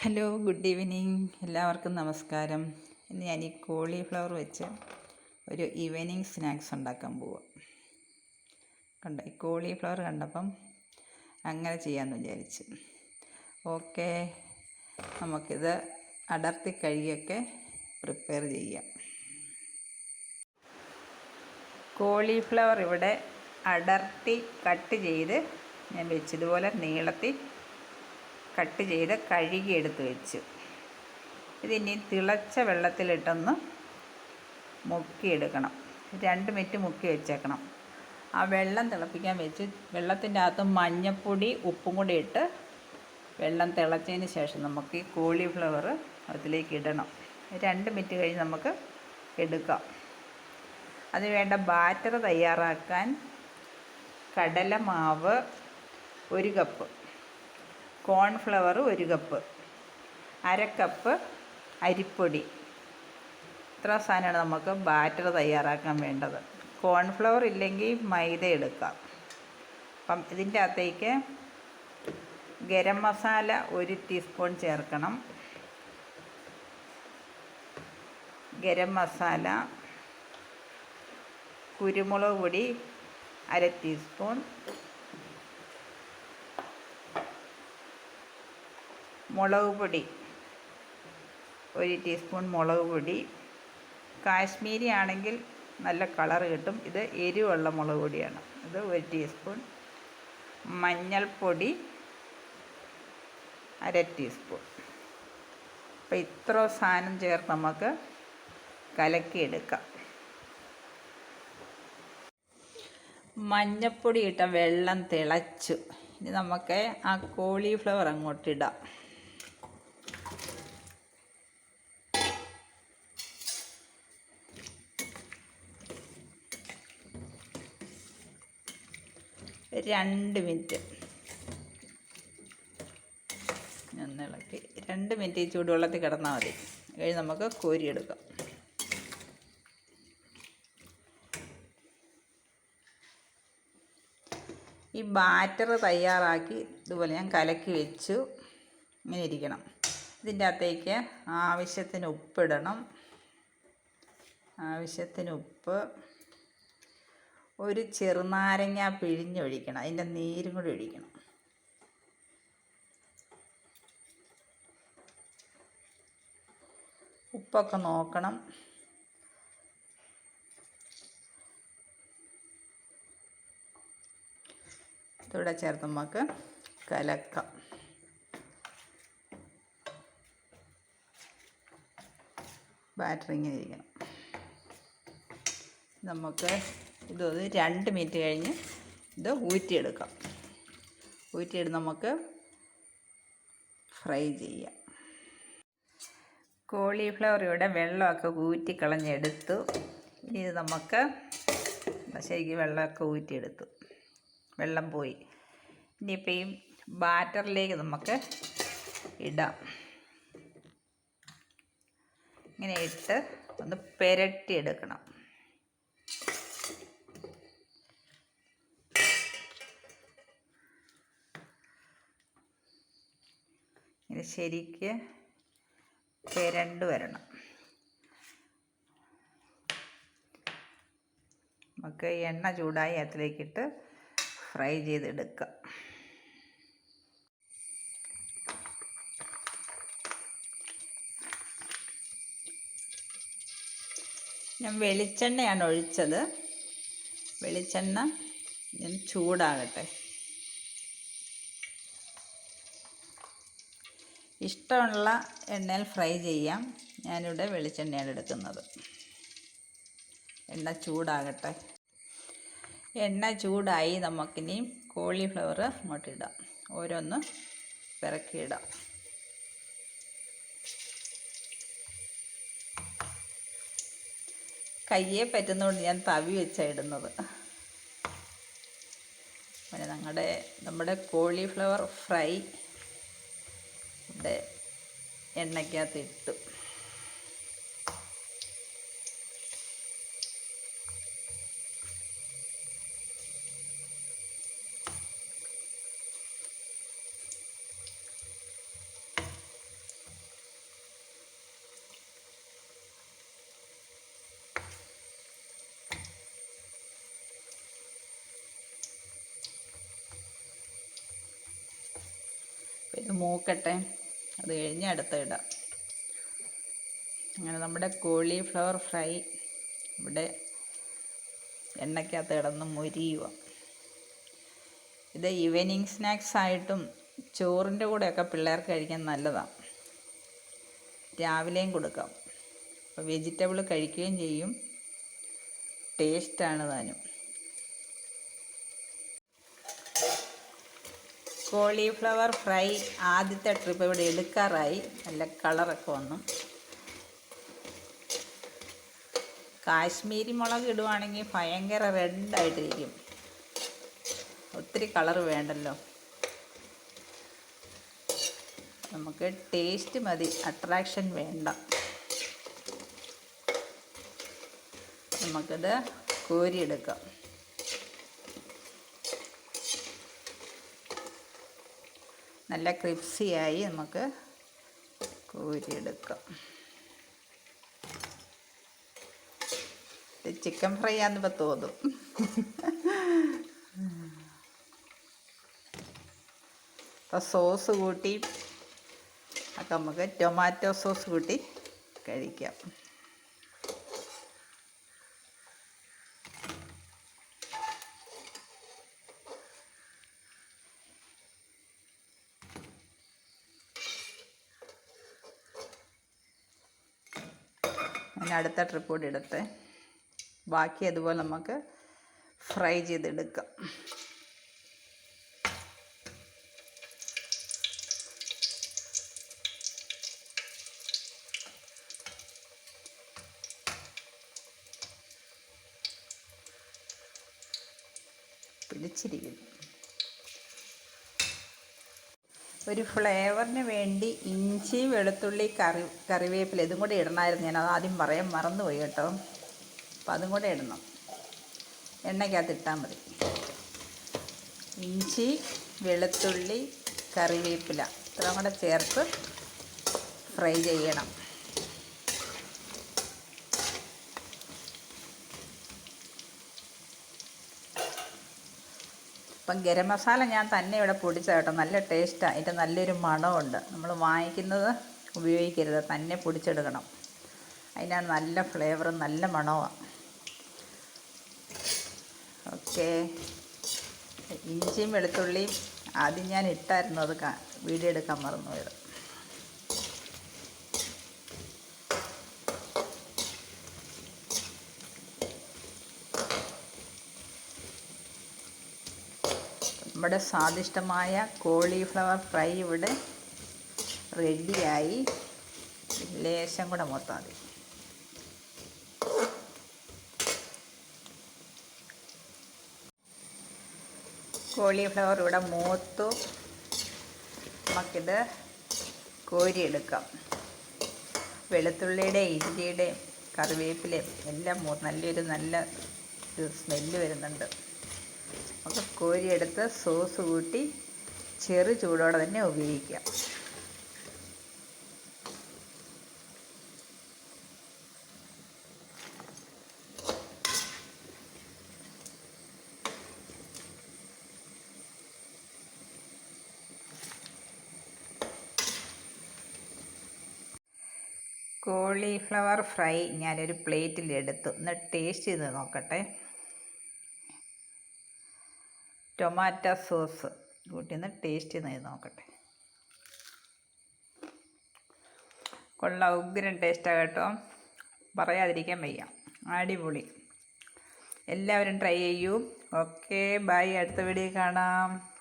Hello good evening. എല്ലാവർക്കും നമസ്കാരം. ഇന്ന് ഞാൻ ഈ കോളിഫ്ലവർ വെച്ച് ഒരു ഈവനിങ് സ്നാക്സ് ഉണ്ടാക്കാൻ പോവുക കണ്ട ഈ കോളിഫ്ലവർ കണ്ടപ്പം അങ്ങനെ ചെയ്യാമെന്ന് വിചാരിച്ച്. ഓക്കെ നമുക്കിത് അടർത്തി കഴുകിയൊക്കെ പ്രിപ്പയർ ചെയ്യാം. കോളിഫ്ലവർ ഇവിടെ അടർത്തി കട്ട് ചെയ്ത് ഞാൻ വെച്ചതുപോലെ നീളത്തിൽ കട്ട് ചെയ്ത് കഴുകി എടുത്ത് വെച്ചു. ഇതിനി തിളച്ച വെള്ളത്തിലിട്ടൊന്ന് മുക്കിയെടുക്കണം. രണ്ട് മിനിറ്റ് മുക്കി വെച്ചേക്കണം. ആ വെള്ളം തിളപ്പിക്കാൻ വെച്ച്. വെള്ളത്തിന്റെ അകത്ത് മഞ്ഞപ്പൊടി ഉപ്പും കൂടി ഇട്ട് വെള്ളം തിളച്ചതിന് ശേഷം നമുക്ക് ഈ കോളിഫ്ലവർ അതിലേക്ക് ഇടണം. രണ്ട് മിനിറ്റ് കഴിഞ്ഞ് നമുക്ക് എടുക്കാം. അതിന് വേണ്ട ബാറ്റർ തയ്യാറാക്കാൻ കടലമാവ് ഒരു കപ്പ്. കോൺഫ്ലവർ ഒരു കപ്പ് അര കപ്പ് അരിപ്പൊടി. ഇത്ര സാധനമാണ് നമുക്ക് ബാറ്റർ തയ്യാറാക്കാൻ വേണ്ടത്. കോൺഫ്ലവർ ഇല്ലെങ്കിൽ മൈദ എടുക്കാം. അപ്പം ഇതിന്റെ അകത്തേക്ക് ഗരം മസാല ഒരു ടീസ്പൂൺ ചേർക്കണം. ഗരം മസാല കുരുമുളക് പൊടി അര ടീസ്പൂൺ മുളക് പൊടി. ഒരു ടീസ്പൂൺ മുളക് പൊടി. കാശ്മീരി ആണെങ്കിൽ നല്ല കളർ കിട്ടും. ഇത് എരിവുള്ള മുളക് പൊടിയാണ്. ഇത് ഒരു ടീസ്പൂൺ. മഞ്ഞൾപ്പൊടി അര ടീസ്പൂൺ. അപ്പോൾ ഇത്ര സാധനം ചേർത്ത് നമുക്ക് കലക്കിയെടുക്കാം. മഞ്ഞൾപ്പൊടി ഇട്ട വെള്ളം തിളച്ചു. ഇനി നമുക്ക് ആ കോളിഫ്ലവർ അങ്ങോട്ടിടാം രണ്ട് മിനിറ്റ്. ഒന്ന് ഇളക്കി. രണ്ട് മിനിറ്റ് ഈ ചൂടുവെള്ളത്തിൽ കിടന്നാൽ മതി. കഴിഞ്ഞ് നമുക്ക് കോരിയെടുക്കാം. ഈ ബാറ്റർ തയ്യാറാക്കി ഇതുപോലെ ഞാൻ കലക്കി വെച്ചു. ഇങ്ങനെ ഇരിക്കണം. ഇതിന്റെ അകത്തേക്ക് ആവശ്യത്തിന് ഉപ്പിടണം. ആവശ്യത്തിന് ഉപ്പ്. ഒരു ചെറുനാരങ്ങ പിഴിഞ്ഞൊഴിക്കണം. അതിന്റെ നീരും കൂടി ഒഴിക്കണം. ഉപ്പൊക്കെ നോക്കണം. ഇതിവിടെ ചേർത്ത് നമുക്ക് കലക്കാം. ബാറ്ററി ഇങ്ങനെ ഇരിക്കണം നമുക്ക് ഇതൊന്ന് രണ്ട് മിനിറ്റ് കഴിഞ്ഞ് ഇത് ഊറ്റിയെടുക്കാം. ഊറ്റിയെടുത്ത് നമുക്ക് ഫ്രൈ ചെയ്യാം. കോളിഫ്ലവർ ഇവിടെ വെള്ളമൊക്കെ ഊറ്റിക്കളഞ്ഞെടുത്തു ഇനി ഇത് നമുക്ക് ശരിക്കും വെള്ളമൊക്കെ ഊറ്റിയെടുത്തു. വെള്ളം പോയി. ഇനിയിപ്പോൾ ഈ ബാറ്ററിലേക്ക് നമുക്ക് ഇടാം. ഇങ്ങനെ ഇട്ട് ഒന്ന് പെരട്ടിയെടുക്കണം ഇത് ശരിക്ക് പെരണ്ട് വരണം. നമുക്ക് എണ്ണ ചൂടായി അതിലേക്കിട്ട് ഫ്രൈ ചെയ്തെടുക്കാം. ഞാൻ വെളിച്ചെണ്ണയാണ് ഒഴിച്ചത്. വെളിച്ചെണ്ണ ഞാൻ ചൂടാകട്ടെ. ഇഷ്ടമുള്ള എണ്ണയിൽ ഫ്രൈ ചെയ്യാം. ഞാനിവിടെ വെളിച്ചെണ്ണയാണ് എടുക്കുന്നത്. എണ്ണ ചൂടാകട്ടെ. എണ്ണ ചൂടായി നമുക്കിനി കോളിഫ്ലവർ അങ്ങോട്ടിടാം ഓരോന്ന് പിറക്കിയിടാം കയ്യെ പറ്റുന്നതുകൊണ്ട് ഞാൻ തവി വെച്ചാണ് ഇടുന്നത്. പിന്നെ ഞങ്ങളുടെ നമ്മുടെ കോളിഫ്ലവർ ഫ്രൈ നമ്മുടെ എണ്ണയ്ക്കകത്ത് ഇട്ടു. മൂക്കട്ടെ. അത് കഴിഞ്ഞ് അടുത്ത ഇടാം അങ്ങനെ നമ്മുടെ കോളിഫ്ലവർ ഫ്രൈ ഇവിടെ എണ്ണയ്ക്കകത്ത് കിടന്ന് മുരിയുക ഇത് ഈവനിങ് സ്നാക്സ് ആയിട്ടും ചോറിന്റെ കൂടെയൊക്കെ പിള്ളേർക്ക് കഴിക്കാൻ നല്ലതാണ് രാവിലെയും കൊടുക്കാം. അപ്പോൾ വെജിറ്റബിൾ കഴിക്കുകയും ചെയ്യും. ടേസ്റ്റാണ് താനും. കോളിഫ്ലവർ ഫ്രൈ ആദ്യത്തെ ട്രിപ്പ് ഇവിടെ എടുക്കാറായി. നല്ല കളറൊക്കെ വന്നു. കാശ്മീരി മുളക് ഇടുവാണെങ്കിൽ ഭയങ്കര റെഡായിട്ടിരിക്കും ഒത്തിരി കളർ വേണ്ടല്ലോ. നമുക്ക് ടേസ്റ്റ് മതി. അട്രാക്ഷൻ വേണ്ട. നമുക്കിത് കോരിയെടുക്കാം. നല്ല ക്രിപ്സിയായി നമുക്ക് കോരിയെടുക്കാം. ചിക്കൻ ഫ്രൈ ആണെന്നിപ്പോൾ തോന്നും. അപ്പോൾ സോസ് കൂട്ടി ഒക്കെ നമുക്ക് ടൊമാറ്റോ സോസ് കൂട്ടി കഴിക്കാം. അടുത്ത ട്രിപ്പ് കൂടി എടുത്ത് ബാക്കി അതുപോലെ നമുക്ക് ഫ്രൈ ചെയ്തെടുക്കാം. പിടിച്ചിരിക്കുന്നു. ഒരു ഫ്ലേവറിന് വേണ്ടി ഇഞ്ചി വെളുത്തുള്ളി കറി കറിവേപ്പില ഇതും കൂടി ഇടണമായിരുന്നു. ഞാൻ അത് ആദ്യം പറയാൻ മറന്നുപോയി കേട്ടോ. അപ്പം അതും കൂടെ ഇടണം. എണ്ണയ്ക്കകത്ത് ഇട്ടാൽ മതി. ഇഞ്ചി വെളുത്തുള്ളി കറിവേപ്പില ഇത്രയും കൂടെ ചേർത്ത് ഫ്രൈ ചെയ്യണം. ഇപ്പം ഗരം മസാല ഞാൻ തന്നെ ഇവിടെ പൊടിച്ച കേട്ടോ. നല്ല ടേസ്റ്റാണ് അതിന്റെ നല്ലൊരു മണമുണ്ട്. നമ്മൾ വാങ്ങിക്കുന്നത് ഉപയോഗിക്കരുത്. തന്നെ പൊടിച്ചെടുക്കണം. അതിനാണ് നല്ല ഫ്ലേവറും നല്ല മണവുമാണ് ഓക്കെ. ഇഞ്ചിയും വെളുത്തുള്ളിയും ആദ്യം ഞാൻ ഇട്ടായിരുന്നു. അത് വീഡിയോ എടുക്കാൻ മറന്നുപോയത്. നമ്മുടെ സ്വാദിഷ്ടമായ കോളിഫ്ലവർ ഫ്രൈ ഇവിടെ റെഡിയായി. ലേശം കൂടെ മൊത്തം മതി. കോളിഫ്ലവർ ഇവിടെ മൂത്തു. നമുക്കിത് കോരിയെടുക്കാം. വെളുത്തുള്ളിയുടെ ഇഞ്ചിയുടെയും കറിവേപ്പിലയും എല്ലാം നല്ലൊരു നല്ല സ്മെല്ല് വരുന്നുണ്ട്. നമുക്ക് കോരിയെടുത്ത് സോസ് കൂട്ടി ചെറു ചൂടോടെ തന്നെ ഉപയോഗിക്കാം. കോളിഫ്ലവർ ഫ്രൈ ഞാനൊരു പ്ലേറ്റിൽ എടുത്തു ഒന്ന് ടേസ്റ്റ് ചെയ്ത് നോക്കട്ടെ. Tomato sauce. കൂട്ടി ഒന്ന് ടേസ്റ്റ് ചെയ്ത് നോക്കട്ടെ. കൊള്ള ഉഗ്രൻ ടേസ്റ്റാണ് കേട്ടോ. പറയാതിരിക്കാൻ വയ്യ. അടിപൊളി. എല്ലാവരും ട്രൈ ചെയ്യൂ. ഓക്കെ ബൈ അടുത്ത വീഡിയോ കാണാം.